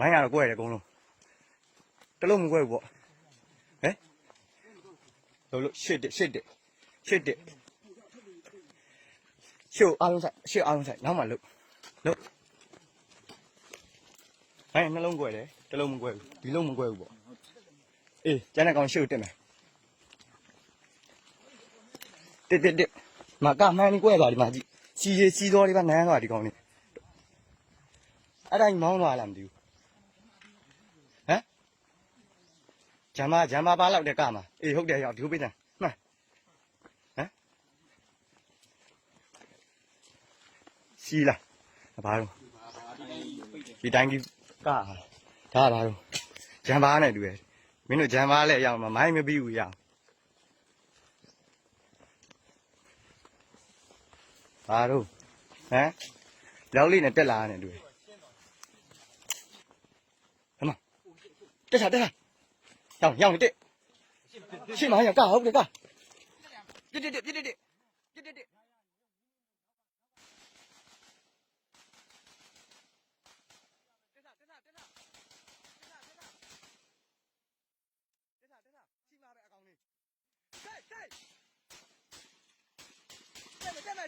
မိုင်းရတော့ကွဲတယ်အကုန်လုံးတလုံးမကွဲဘူးပေါ့ဟဲ့လို့လို့ရှစ်တစ်ရှစ်တစ်ရှစ်တစ်ရှုပ်အားလုံးဆိုင်ရှစ်အားလုံးဆိုင်နောက်မှလုတ်လုတ်ဟဲ့နှလုံးကွဲတယ်တလုံးမကွဲဘူးဒီလုံးမကွဲဘူးပေါ့အေးကျန်တဲ့ကောင်ရှုပ်တက်မယ်တစ်တစ်တစ်မကမှန်းนี่ကွဲသွားဒီမှာကြည့်စီရီစီတော်လေးပါနန်းသွားဒီကောင်လေးအဲ့ဒါကြီးမောင်းသွားလားမသိဘူး ဂျမ်မာဂျမ်မာပါလောက်တဲ့ကမှာအေးဟုတ်တယ်ရောက်ဒီဟုတ်ပေးတယ်မှန်ဟမ်စီလာဘာလို့ဒီတိုင်းကြီးကဒါဘာလို့ဂျမ်မာနဲ့တူရယ်မင်းတို့ဂျမ်မာလည်းအရောက်မှာမိုင်းမပြီးဘူးရအောင်ဘာလို့ဟမ်လောက်လေးနဲ့တက်လာတယ်တူရယ်ဟမ်တက်တာတက်တာ ရောင်ရောင်တက်ရှင်းမရောင်ကဟုတ်တယ်ကတက်တက်တက်တက်တက်တက်တက်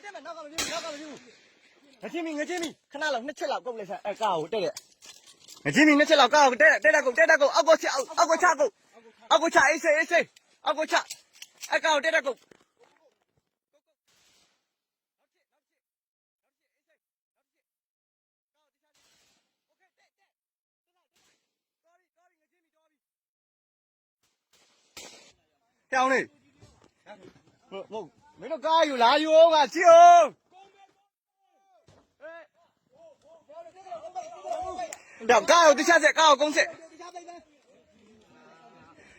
တက်မယ်နောက်ကမပြေဘူးနောက်ကမပြေဘူးငချင်းမီငချင်းမီခဏလောက်နှစ်ချက်လောက်ကုတ်လိုက်ဆန်အဲကာကိုတက်တယ်ငချင်းမီနှစ်ချက်လောက်ကာကိုတက်တက်တက်ကုတ်တက်တက်ကုတ်အောက်ကိုချက်အောက်ကိုချကုတ် agocha ese ese agocha aka odera ko Theo này. Mấy nó cay อยู่ lá vô mà, chị ơi. Đảo cao thì cha sẽ cao công sẽ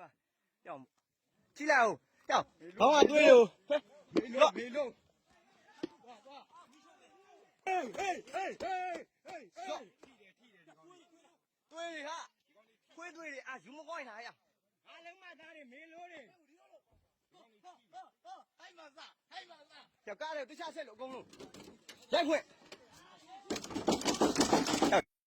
မှာရောက်ကြည့်လိုက်အောင်ရောက်ခေါင်းကသွေးကိုမေလုံးမေလုံးသွားသွားဟေးဟေးဟေးဟေးဟေးဟေးထိတယ်ထိတယ်ဒီကောင်ကြီးသွေးတွေဟာခွေးသွေးတွေအာယူမကောင်းနေတာရအားလုံးမသားတွေမေလို့တွေဟိုက်မစားဟိုက်မစားယောက်ကားတွေတခြားဆက်လို့အကုန်လုံးရိုက်ခွင့်